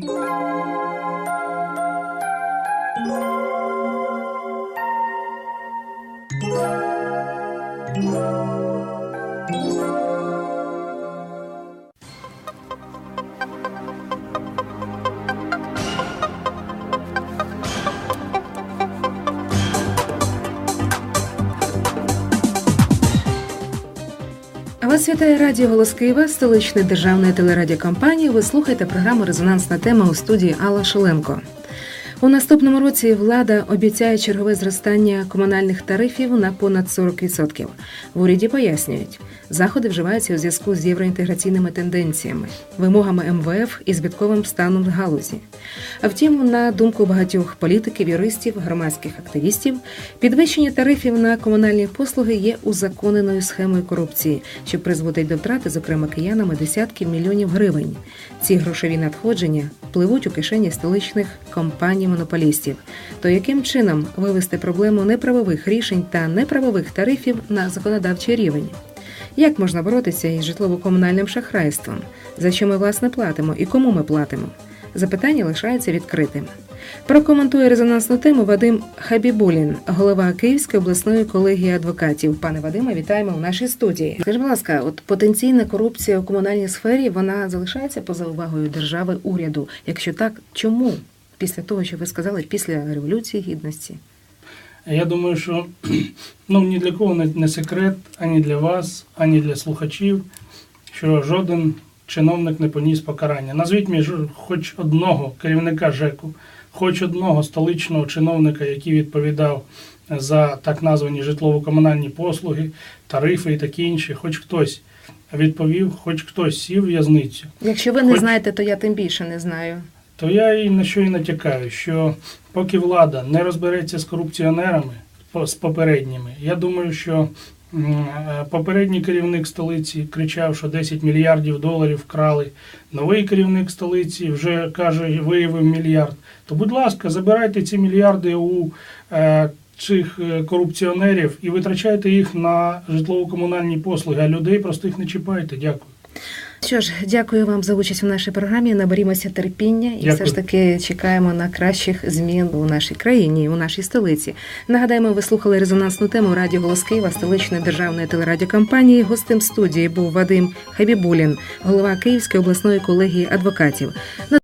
Thank you. Вас вітає Радіо Голос Києва, столичної державної телерадіокомпанії. Ви слухаєте програму Резонансна тема у студії Алла Шоленко. У наступному році влада обіцяє чергове зростання комунальних тарифів на понад 40%. В уряді пояснюють, заходи вживаються у зв'язку з євроінтеграційними тенденціями, вимогами МВФ і збитковим станом галузі. Втім, на думку багатьох політиків, юристів, громадських активістів, підвищення тарифів на комунальні послуги є узаконеною схемою корупції, що призводить до втрати, зокрема киянами, десятків мільйонів гривень. Ці грошові надходження пливуть у кишені столичних компаній-монополістів. То яким чином вивести проблему неправових рішень та неправових тарифів на законодавчий рівень? Як можна боротися із житлово-комунальним шахрайством? За що ми власне платимо і кому ми платимо? Запитання лишається відкритим. Прокоментує резонансну тему Вадим Хабібулін, голова Київської обласної колегії адвокатів. Пане Вадиме, вітаємо у нашій студії. Скажіть, будь ласка, от потенційна корупція у комунальній сфері вона залишається поза увагою держави уряду. Якщо так, чому після того, що ви сказали, після революції гідності? Я думаю, що ну, ні для кого не, секрет, ані для вас, ані для слухачів, що жоден чиновник не поніс покарання. Назвіть мені хоч одного керівника ЖЕКу, хоч одного столичного чиновника, який відповідав за так названі житлово-комунальні послуги, тарифи і такі інші, хоч хтось відповів, хоч хтось сів в в'язницю. Якщо ви не Хоч- знаєте, то я тим більше не знаю. То я і на що і натякаю, що поки влада не розбереться з корупціонерами, з попередніми, я думаю, що е, попередній керівник столиці кричав, що 10 мільярдів доларів вкрали. Новий керівник столиці вже каже, виявив мільярд. То, будь ласка, забирайте ці мільярди у е, цих е, корупціонерів і витрачайте їх на житлово-комунальні послуги, а людей простих не чіпайте. Дякую. Що ж, дякую вам за участь у нашій програмі. Наберімося терпіння і Дякую. все ж таки чекаємо на кращих змін у нашій країні, у нашій столиці. Нагадаємо, ви слухали резонансну тему Радіо Голос Києва, столичної державної телерадіокомпанії. Гостем студії був Вадим Хабібулін, голова Київської обласної колегії адвокатів.